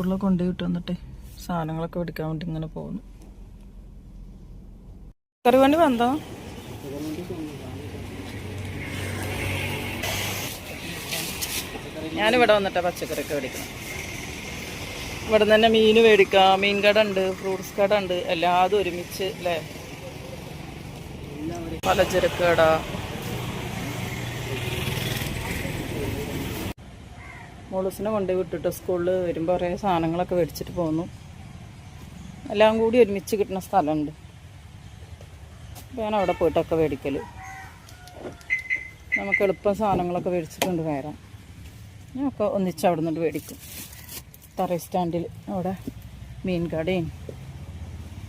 സ്കൂളിൽ കൊണ്ടുപോയി വിട്ട് വന്നിട്ട് സാധനങ്ങളൊക്കെ എടുക്കാൻ വേണ്ടി ഇങ്ങനെ പോകുന്നു. കറി വണ്ടി വന്നോ? ഞാനിവിടെ വന്നിട്ടാ പച്ചക്കറിയൊക്കെ മേടിക്കണം. ഇവിടെ തന്നെ മീൻ മേടിക്കാം. മീൻ കട ഉണ്ട് ഫ്രൂട്ട്സ് കട ഉണ്ട് എല്ലാതും ഒരുമിച്ച് അല്ലേ? പലചരക്ക് കട. മോളൂസിനെ കൊണ്ടുപോയി വിട്ടിട്ട് സ്കൂളിൽ വരുമ്പോൾ കുറേ സാധനങ്ങളൊക്കെ മേടിച്ചിട്ട് പോന്നു. എല്ലാം കൂടി ഒരുമിച്ച് കിട്ടുന്ന സ്ഥലമുണ്ട്. അപ്പോൾ ഞാൻ അവിടെ പോയിട്ടൊക്കെ മേടിക്കൽ നമുക്ക് എളുപ്പം സാധനങ്ങളൊക്കെ മേടിച്ചിട്ടുണ്ട് കയറാം ഞാനൊക്കെ ഒന്നിച്ച് അവിടെ നിന്നിട്ട് മേടിക്കും. തറ സ്റ്റാൻഡിൽ അവിടെ മീൻ കടയും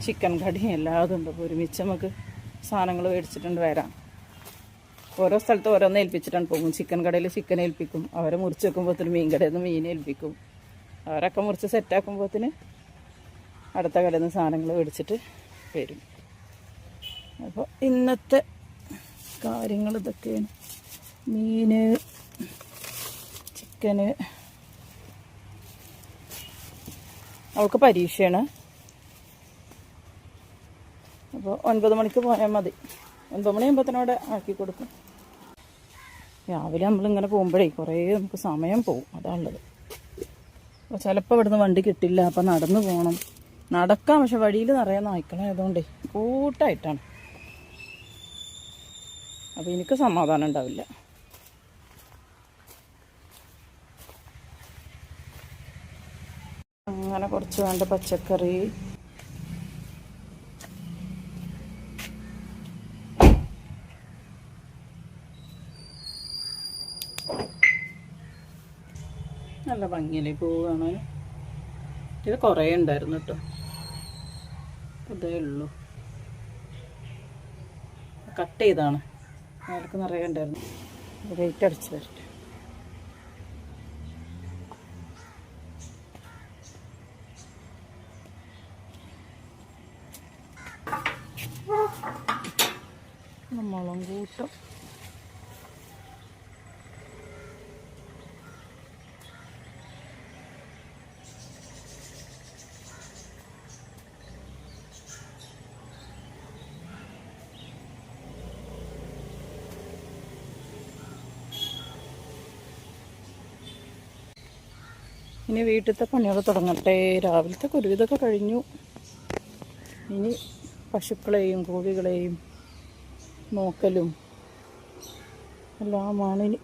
ചിക്കൻ കടയും എല്ലാതും ഉണ്ട് ഒരുമിച്ച് നമുക്ക് സാധനങ്ങൾ മേടിച്ചിട്ടുണ്ട് വരാം ഓരോ സ്ഥലത്ത് ഓരോന്ന് ഏൽപ്പിച്ചിട്ടാണ് പോകും. ചിക്കൻ കടയിൽ ചിക്കൻ ഏൽപ്പിക്കും. അവരെ മുറിച്ച് വെക്കുമ്പോഴത്തേന് മീൻ കടയിൽ നിന്ന് മീൻ ഏൽപ്പിക്കും. അവരൊക്കെ മുറിച്ച് സെറ്റാക്കുമ്പോഴത്തേന് അടുത്ത കടയിൽ നിന്ന് സാധനങ്ങൾ മേടിച്ചിട്ട് വരും. അപ്പോൾ ഇന്നത്തെ കാര്യങ്ങൾ ഇതൊക്കെയാണ്. മീന് ചിക്കന്. അവൾക്ക് പരീക്ഷയാണ്. അപ്പോൾ ഒൻപത് മണിക്ക് പോയാൽ മതി. ഒൻപത് മണിയാകുമ്പോഴത്തേനോടെ ആക്കി കൊടുക്കും. രാവിലെ നമ്മളിങ്ങനെ പോകുമ്പോഴേ കുറേ നമുക്ക് സമയം പോകും അതാണുള്ളത് അപ്പോൾ ചിലപ്പോൾ ഇവിടുന്ന് വണ്ടി കിട്ടില്ല അപ്പം നടന്നു പോകണം നടക്കാം പക്ഷെ വഴിയിൽ നിറയെ നായ്ക്കളായതുകൊണ്ടേ കൂട്ടായിട്ടാണ്. അപ്പോൾ എനിക്ക് സമാധാനം ഉണ്ടാവില്ല. അങ്ങനെ കുറച്ച് വേണ്ട പച്ചക്കറി നല്ല ഭംഗിയല്ലേ പൂ കാണാൻ? ഇത് കുറേ ഉണ്ടായിരുന്നു കേട്ടോ ഇതേ ഉള്ളൂ. കട്ട് ചെയ്താണ്. അയാൾക്ക് നിറയെ ഉണ്ടായിരുന്നു. റേറ്റ് അടിച്ച് തരട്ടെ മുളം കൂട്ടം. ഇനി വീട്ടിലത്തെ പണികൾ തുടങ്ങട്ടെ. രാവിലത്തെ ഒരുവിധമൊക്കെ കഴിഞ്ഞു. ഇനി പശുക്കളെയും കോഴികളെയും നോക്കലും എല്ലാമാണ് ഇനി.